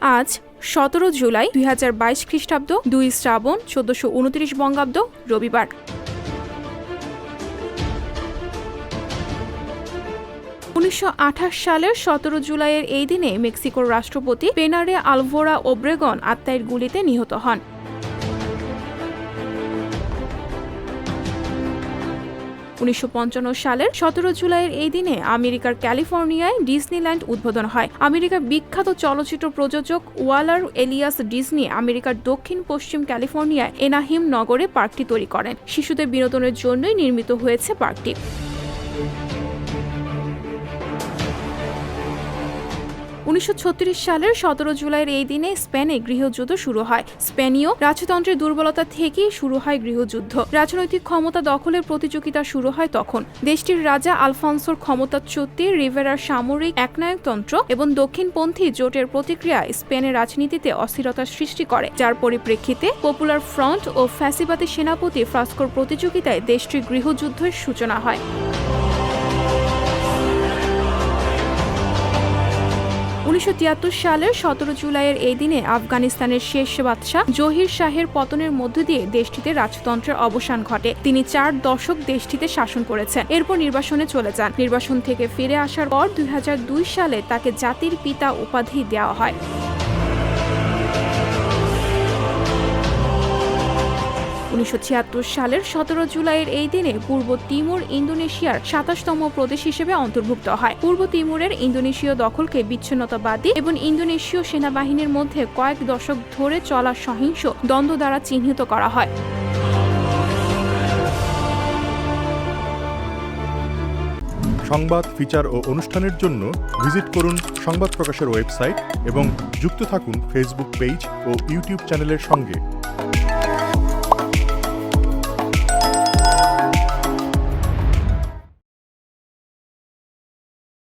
আজ সতেরো জুলাই দুই হাজার বাইশ খ্রিস্টাব্দ, দুই শ্রাবণ চোদ্দশো উনত্রিশ বঙ্গাব্দ, রবিবার। উনিশশো আঠাশ সালের সতেরো জুলাইয়ের এই দিনে মেক্সিকোর রাষ্ট্রপতি পেনারে আলভোরা ওব্রেগন আত্মায়ের গুলিতে নিহত হন। উনিশশো পঞ্চান্ন সালের সতেরো জুলাইয়ের এই দিনে আমেরিকার ক্যালিফোর্নিয়ায় ডিসনিল্যান্ড উদ্বোধন হয়। আমেরিকার বিখ্যাত চলচ্চিত্র প্রযোজক ওয়ালার এলিয়াস ডিসনি আমেরিকার দক্ষিণ পশ্চিম ক্যালিফোর্নিয়ায় এনাহিম নগরে পার্কটি তৈরি করেন। শিশুদের বিনোদনের জন্যই নির্মিত হয়েছে পার্কটি। উনিশশো ছত্রিশ সালের সতেরো জুলাইয়ের এই দিনে স্পেনে গৃহযুদ্ধ শুরু হয়। স্পেনীয় রাজতন্ত্রের দুর্বলতা থেকেই শুরু হয় গৃহযুদ্ধ। রাজনৈতিক ক্ষমতা দখলের প্রতিযোগিতা শুরু হয় তখন। দেশটির রাজা আলফান্সোর ক্ষমতাচ্যুতি, রিভেরার সামরিক একনায়কতন্ত্র এবং দক্ষিণপন্থী জোটের প্রতিক্রিয়া স্পেনের রাজনীতিতে অস্থিরতার সৃষ্টি করে। যার পরিপ্রেক্ষিতে পপুলার ফ্রন্ট ও ফ্যাসিবাদী সেনাপতি ফ্রাস্কোর প্রতিযোগিতায় দেশটির গৃহযুদ্ধের সূচনা হয়। উনিশশো সালের সতেরো জুলাইয়ের এই দিনে আফগানিস্তানের শেষ বাদশাহ জহির শাহের পতনের মধ্য দিয়ে দেশটিতে রাজতন্ত্রের অবসান ঘটে। তিনি চার দশক দেশটিতে শাসন করেছেন। এরপর নির্বাসনে চলে যান। নির্বাসন থেকে ফিরে আসার পর দুই হাজার দুই সালে তাকে জাতির পিতা উপাধি দেওয়া হয়। উনিশশো ছিয়াত্তর সালের সতেরো জুলাইয়ের এই দিনে পূর্ব তিমুর, ইন্দোনেশিয়ার সাতাশতম প্রদেশ হিসেবে অন্তর্ভুক্ত হয়। পূর্ব তিমুরের ইন্দোনেশীয় দখলকে বিচ্ছিন্নতাবাদী এবং ইন্দোনেশীয় সেনাবাহিনীর মধ্যে কয়েক দশক ধরে চলা সহিংস দ্বন্দ্ব দ্বারা চিহ্নিত করা হয়। সংবাদ, ফিচার ও অনুষ্ঠানের জন্য ভিজিট করুন সংবাদ প্রকাশের ওয়েবসাইট এবং যুক্ত থাকুন ফেসবুক পেজ ও ইউটিউব চ্যানেলের সঙ্গে।